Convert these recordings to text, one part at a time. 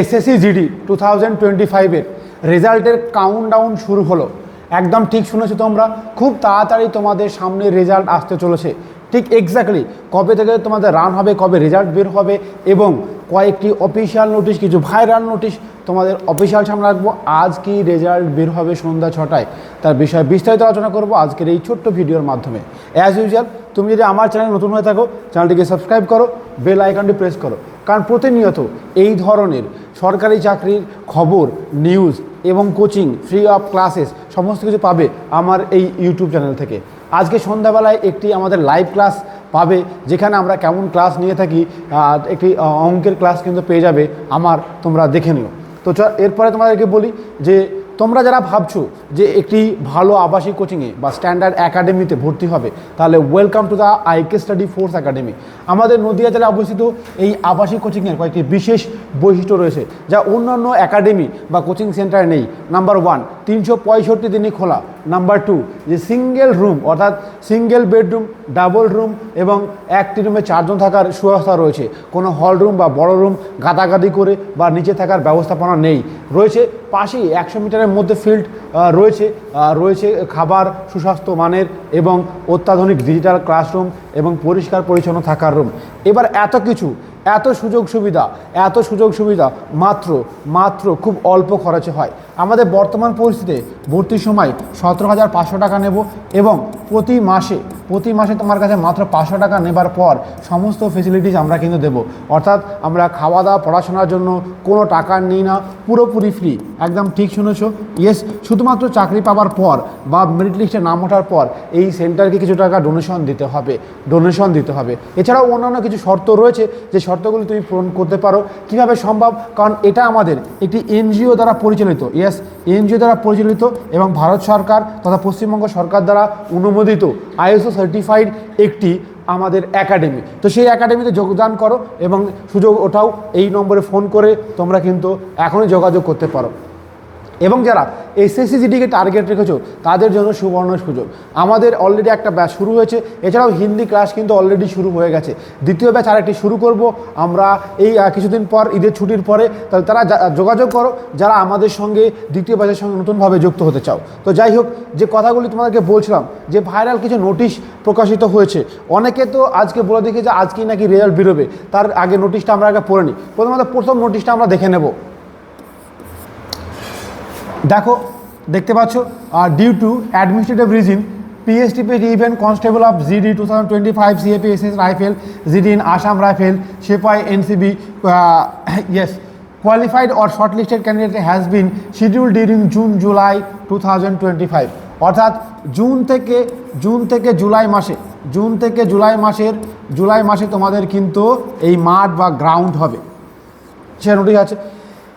SSC GD two thousand twenty ফাইভের রেজাল্টের count down শুরু হলো। একদম ঠিক শুনেছো তোমরা। খুব তাড়াতাড়ি তোমাদের সামনে রেজাল্ট আসতে চলেছে। ঠিক এক্স্যাক্টলি কবে থেকে তোমাদের রান হবে, কবে রেজাল্ট বের হবে এবং কয়েকটি অফিসিয়াল নোটিশ কিছু ভাইরাল নোটিশ তোমাদের অফিসিয়াল সামনে রাখব। আজ কি রেজাল্ট বের হবে সন্ধ্যা ছটায়? তার বিষয়ে বিস্তারিত আলোচনা করব আজকের এই ছোট্ট ভিডিওর মাধ্যমে। অ্যাজ ইউজুয়াল তুমি যদি আমার চ্যানেল নতুন হয়ে থাকো চ্যানেলটিকে সাবস্ক্রাইব করো বেল আইকনটি প্রেস করো। কারণ প্রতিনিয়ত এই ধরনের সরকারি চাকরির খবর নিউজ এবং কোচিং ফ্রি অফ ক্লাসেস সমস্ত কিছু পাবে আমার এই ইউটিউব চ্যানেল থেকে। আজকে সন্ধ্যাবেলায় একটি আমাদের লাইভ ক্লাস পাবে, যেখানে আমরা কেমন ক্লাস নিয়ে থাকি একটি অঙ্কের ক্লাস কিন্তু পেয়ে যাবে, আমার তোমরা দেখে নিও তো এরপরে তোমাদেরকে বলি যে, তোমরা যারা ভাবছ যে একটি ভালো আবাসিক কোচিংয়ে বা স্ট্যান্ডার্ড একাডেমিতে ভর্তি হবে, তাহলে welcome to the IK study force academy আমাদের নদিয়া জেলায় অবস্থিত এই আবাসিক কোচিংয়ের কয়েকটি বিশেষ বৈশিষ্ট্য রয়েছে, যা অন্যান্য একাডেমি বা কোচিং সেন্টারে নেই। নাম্বার ওয়ান তিনশো পঁয়ষট্টি দিনই খোলা। নাম্বার টু যে সিঙ্গেল রুম অর্থাৎ সিঙ্গেল বেডরুম ডাবল রুম এবং একটি রুমে চারজন থাকার সুব্যবস্থা রয়েছে। কোনো হল রুম বা বড় রুম গাদাগাদি করে বা নিচে থাকার ব্যবস্থাপনা নেই। রয়েছে পাশেই একশো মিটারের মধ্যে ফিল্ড রয়েছে রয়েছে খাবার, সুস্বাস্থ্য মানের এবং অত্যাধুনিক ডিজিটাল ক্লাসরুম এবং পরিষ্কার পরিচ্ছন্ন থাকার রুম এবার এত কিছু এত সুযোগ সুবিধা, এত সুযোগ সুবিধা, মাত্র মাত্র খুব অল্প খরচে হয়। আমাদের বর্তমান পরিস্থিতিতে ভর্তির সময় সতেরো হাজার পাঁচশো টাকা নেব এবং প্রতি মাসে প্রতি মাসে তোমার কাছে মাত্র পাঁচশো টাকা নেবার পর সমস্ত ফেসিলিটিস আমরা কিন্তু দেবো। অর্থাৎ আমরা খাওয়া দাওয়া পড়াশোনার জন্য কোনো টাকা নিই না, পুরোপুরি ফ্রি একদম ঠিক শুনেছো? ইয়েস শুধুমাত্র চাকরি পাওয়ার পর বা মেরিট লিস্টে নাম ওঠার পর এই সেন্টারকে কিছু টাকা ডোনেশন দিতে হবে ডোনেশন দিতে হবে। এছাড়াও অন্যান্য কিছু শর্ত রয়েছে যে শর্তগুলি তুমি পূরণ করতে পারো। কীভাবে সম্ভব? কারণ এটা আমাদের একটি এনজিও দ্বারা পরিচালিত। ইয়েস এনজিও দ্বারা পরিচালিত এবং ভারত সরকার তথা পশ্চিমবঙ্গ সরকার দ্বারা অনুমোদিত। আইএসও সার্টিফাইড একটি আমাদের একাডেমি তো সেই একাডেমিতে যোগদান করো এবং সুযোগ ওঠাও, এই নম্বরে ফোন করে তোমরা কিন্তু এখনই যোগাযোগ করতে পারো। এবং যারা এসএসসি জিডিকে টার্গেট রেখেছো, তাদের জন্য সুবর্ণ সুযোগ। আমাদের অলরেডি একটা ব্যাচ শুরু হয়েছে, এছাড়াও হিন্দি ক্লাস কিন্তু অলরেডি শুরু হয়ে গেছে। দ্বিতীয় ব্যাচ আরেকটি শুরু করব, আমরা এই কিছুদিন পর, ঈদের ছুটির পরে, তাহলে তারা যোগাযোগ করো, যারা আমাদের সঙ্গে দ্বিতীয় ব্যাচের সঙ্গে নতুনভাবে যুক্ত হতে চাও। তো যাই হোক, যে কথাগুলি তোমাদেরকে বলছিলাম, যে ভাইরাল কিছু নোটিশ প্রকাশিত হয়েছে, অনেকে তো আজকে বলে দেখি যে আজকেই নাকি রেজাল্ট বেরোবে, তার আগে নোটিশটা আমরা আগে পড়ে নিই। প্রথমত প্রথম নোটিশটা আমরা দেখে নেব। দেখো, দেখতে পাচ্ছ due to administrative reason PSTP event constable of GD two thousand twenty five CAP S S rifle GD in Assam rifle Shepai NCB yes qualified or shortlisted candidate has June July two thousand twenty five অর্থাৎ June থেকে June থেকে July মাসে June থেকে জুলাই মাসের জুলাই মাসে তোমাদের কিন্তু এই মাঠ বা গ্রাউন্ড হবে। সে নোটিশ আছে।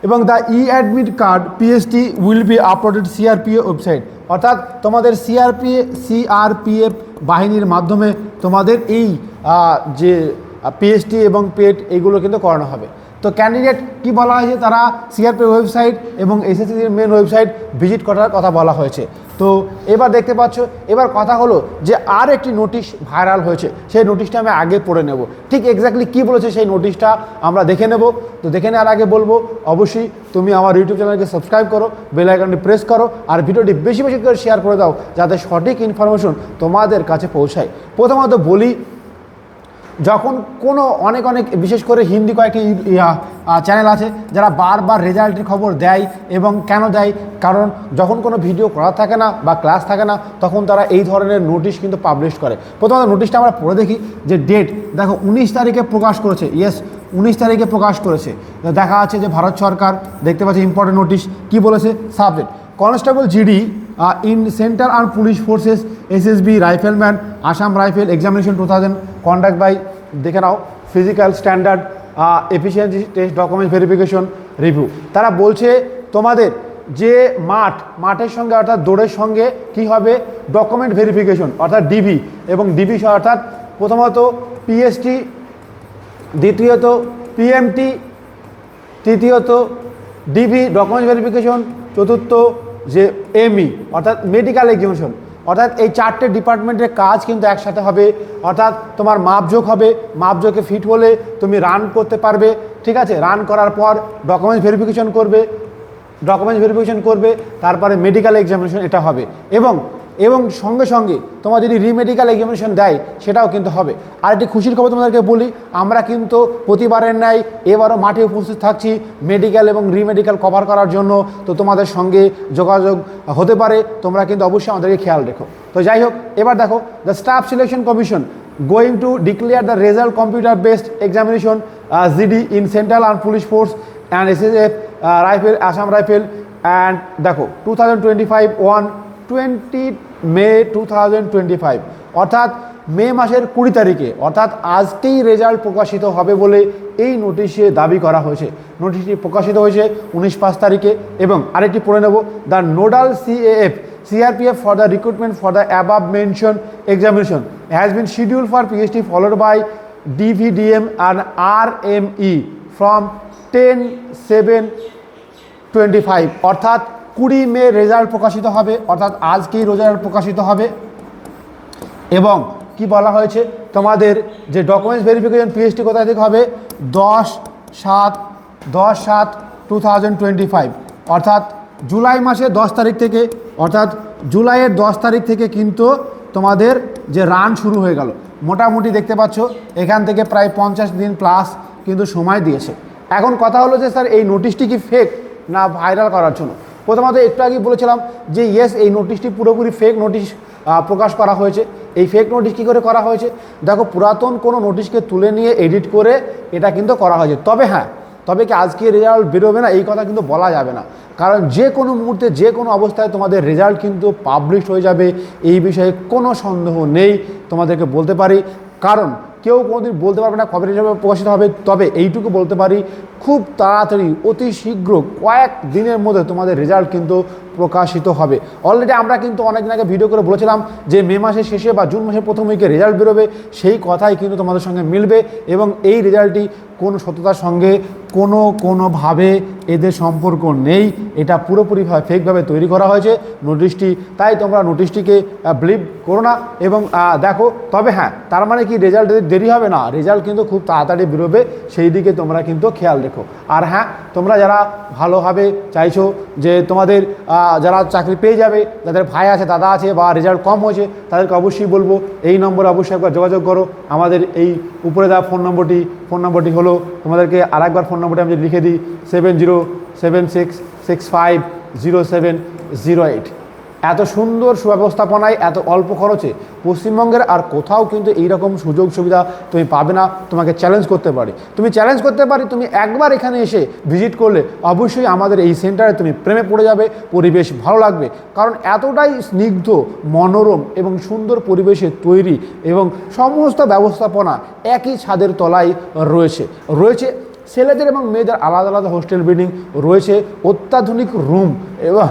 এবং the e admit card PST will be uploaded CRPA website অর্থাৎ তোমাদের সিআরপিএ সিআরপিএফ বাহিনীর মাধ্যমে তোমাদের এই যে পিএসটি এবং পেট এগুলো কিন্তু করানো হবে। তো ক্যান্ডিডেট কি বলা হয়েছে? তারা সিআরপি ওয়েবসাইট এবং এসএসসির মেন ওয়েবসাইট ভিজিট করার কথা বলা হয়েছে। তো এবার দেখতে পাচ্ছ, এবার কথা হলো যে আর একটি নোটিশ ভাইরাল হয়েছে। সেই নোটিশটা আমি আগে পড়ে নেব। ঠিক এক্স্যাক্টলি কি বলেছে সেই নোটিশটা আমরা দেখে নেব। তো দেখে নেওয়ার আগে বলব, অবশ্যই তুমি আমার ইউটিউব চ্যানেলকে সাবস্ক্রাইব করো বেলাইকনটি প্রেস করো, আর ভিডিওটি বেশি বেশি করে শেয়ার করে দাও, যাতে সঠিক ইনফরমেশন তোমাদের কাছে পৌঁছায়। প্রথমত বলি যখন কোনো অনেক অনেক, বিশেষ করে হিন্দি কয়েকটি চ্যানেল আছে, যারা বারবার রেজাল্টের খবর দেয় এবং কেন দেয়, কারণ যখন কোনো ভিডিও করা থাকে না বা ক্লাস থাকে না, তখন তারা এই ধরনের নোটিশ কিন্তু পাবলিশ করে। প্রথমত নোটিশটা আমরা পড়ে দেখি যে ডেট দেখো উনিশ তারিখে প্রকাশ করেছে ইয়েস উনিশ তারিখে প্রকাশ করেছে। দেখা আছে যে ভারত সরকার, দেখতে পাচ্ছি ইম্পর্টেন্ট নোটিশ কি বলেছে? Subject constable GD in central arm police forces SSB rifleman Assam rifle examination two thousand conduct by দেখে নাও physical standard efficiency test document verification review তারা বলছে, তোমাদের যে মাঠ, মাঠের সঙ্গে অর্থাৎ দৌড়ের সঙ্গে কি হবে? ডকুমেন্ট ভেরিফিকেশন অর্থাৎ ডিবি এবং ডিবি অর্থাৎ প্রথমত পিএসটি দ্বিতীয়ত পিএমটি তৃতীয়ত ডিবি ডকুমেন্ট ভেরিফিকেশন চতুর্থ যে এমই অর্থাৎ মেডিকেল এক্সিবিশন অর্থাৎ এই চারটে ডিপার্টমেন্টের কাজ কিন্তু একসাথে হবে, অর্থাৎ তোমার মাপজোক হবে মাপজোকে ফিট হলে তুমি রান করতে পারবে, ঠিক আছে? রান করার পর ডকুমেন্টস ভেরিফিকেশন করবে ডকুমেন্টস ভেরিফিকেশন করবে, তারপরে মেডিকেল এক্সামিনেশন এটা হবে। এবং এবং সঙ্গে সঙ্গে তোমার যদি রিমেডিক্যাল এক্সামিনেশন দেয়, সেটাও কিন্তু হবে। আর একটি খুশির খবর তোমাদেরকে বলি, আমরা কিন্তু প্রতিবারের ন্যায় এবারও মাঠে উপস্থিত থাকছি মেডিকেল এবং রিমেডিক্যাল কভার করার জন্য। তো তোমাদের সঙ্গে যোগাযোগ হতে পারে, তোমরা কিন্তু অবশ্যই আমাদেরকে খেয়াল রেখো। তো যাই হোক, এবার দেখো the staff selection commission going to declare the result computer based examination GD in central arm police force and S S F rifle Assam rifle and দেখো two thousand twenty five one twenty May two thousand twenty five অর্থাৎ May মাসের কুড়ি তারিখে, অর্থাৎ আজকেই result প্রকাশিত হবে বলে এই নোটিশে দাবি করা হয়েছে। নোটিশটি প্রকাশিত হয়েছে উনিশ পাঁচ তারিখে এবং আরেকটি পড়ে নেব, the nodal CAF CRPF for the recruitment for the above mentioned examination has been scheduled for PhD followed by DVDM and RME from 10 7 25 অর্থাৎ কুড়ি মে রেজাল্ট প্রকাশিত হবে, অর্থাৎ আজকেই রেজাল্ট প্রকাশিত হবে। এবং কি বলা হয়েছে? তোমাদের যে ডকুমেন্টস ভেরিফিকেশন পিএইচডি কোথায় থেকে হবে? দশ সাত দশ সাত টু থাউজেন্ড টোয়েন্টি ফাইভ অর্থাৎ জুলাই মাসের দশ তারিখ থেকে, অর্থাৎ জুলাইয়ের দশ তারিখ থেকে কিন্তু তোমাদের যে রান শুরু হয়ে গেল। মোটামুটি দেখতে পাচ্ছ, এখান থেকে প্রায় পঞ্চাশ দিন প্লাস কিন্তু সময় দিয়েছে। এখন কথা হলো যে, স্যার, এই নোটিশটি কি ফেক না ভাইরাল করার জন্য? প্রথমত একটু আগে বলেছিলাম যে ইয়েস এই নোটিশটি পুরোপুরি ফেক নোটিশ প্রকাশ করা হয়েছে। এই ফেক নোটিশ কী করে করা হয়েছে? দেখো, পুরাতন কোনো নোটিশকে তুলে নিয়ে এডিট করে এটা কিন্তু করা হয়েছে। তবে হ্যাঁ তবে কি আজকে রেজাল্ট বেরোবে না? এই কথা কিন্তু বলা যাবে না। কারণ যে কোনো মুহূর্তে, যে কোনো অবস্থায় তোমাদের রেজাল্ট কিন্তু পাবলিশ হয়ে যাবে। এই বিষয়ে কোনো সন্দেহ নেই। তোমাদেরকে বলতে পারি, কারণ কেউ কোনোদিন বলতে পারবে না কবে হিসাবে প্রকাশিত হবে। তবে এইটুকু বলতে পারি, খুব তাড়াতাড়ি, অতি শীঘ্র কয়েক দিনের মধ্যে তোমাদের রেজাল্ট কিন্তু প্রকাশিত হবে। অলরেডি আমরা কিন্তু অনেকদিন আগে ভিডিও করে বলেছিলাম যে মে মাসের শেষে বা জুন মাসের প্রথম উইকে রেজাল্ট বেরোবে, সেই কথাই কিন্তু তোমাদের সঙ্গে মিলবে এবং এই রেজাল্টটি কোনো সততার সঙ্গে কোনো কোনোভাবে এদের সম্পর্ক নেই। এটা পুরোপুরিভাবে ফেকভাবে তৈরি করা হয়েছে নোটিশটি তাই তোমরা নোটিশটিকে বিলিভ করো না এবং দেখো, তবে হ্যাঁ তার মানে কি রেজাল্ট দেরি হবে না? রেজাল্ট কিন্তু খুব তাড়াতাড়ি বেরোবে, সেই দিকে তোমরা কিন্তু খেয়াল রেখো। আর হ্যাঁ তোমরা যারা ভালোভাবে চাইছো যে তোমাদের যারা চাকরি পেয়ে যাবে, যাদের ভাই আছে, দাদা আছে বা রেজাল্ট কম হয়েছে, তাদেরকে অবশ্যই বলব, এই নম্বরে অবশ্যই একবার যোগাযোগ করো। আমাদের এই উপরে দেওয়া ফোন নম্বরটি ফোন নম্বরটি হলো, তোমাদেরকে আরেকবার ফোন নম্বরটি আমি লিখে দিই seven zero seven six six five zero seven zero eight এত সুন্দর সুব্যবস্থাপনায়, এত অল্প খরচে পশ্চিমবঙ্গের আর কোথাও কিন্তু এই রকম সুযোগ সুবিধা তুমি পাবে না, তোমাকে চ্যালেঞ্জ করতে পারি। তুমি চ্যালেঞ্জ করতে পারি, তুমি একবার এখানে এসে ভিজিট করলে অবশ্যই আমাদের এই সেন্টারে তুমি প্রেমে পড়ে যাবে, পরিবেশ ভালো লাগবে। কারণ এতটাই স্নিগ্ধ, মনোরম এবং সুন্দর পরিবেশে তৈরি এবং সমস্ত ব্যবস্থাপনা একই ছাদের তলায় রয়েছে। রয়েছে ছেলেদের এবং মেয়েদের আলাদা আলাদা হোস্টেল বিল্ডিং রয়েছে অত্যাধুনিক রুম এবং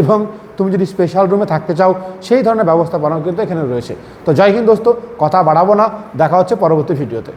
এবং তুমি যদি স্পেশাল রুমে থাকতে চাও, সেই ধরনের ব্যবস্থাপনাও কিন্তু এখানে রয়েছে। তো যাই হিন্দ দোস্ত, কথা বাড়াবো না, দেখা হচ্ছে পরবর্তী ভিডিওতে।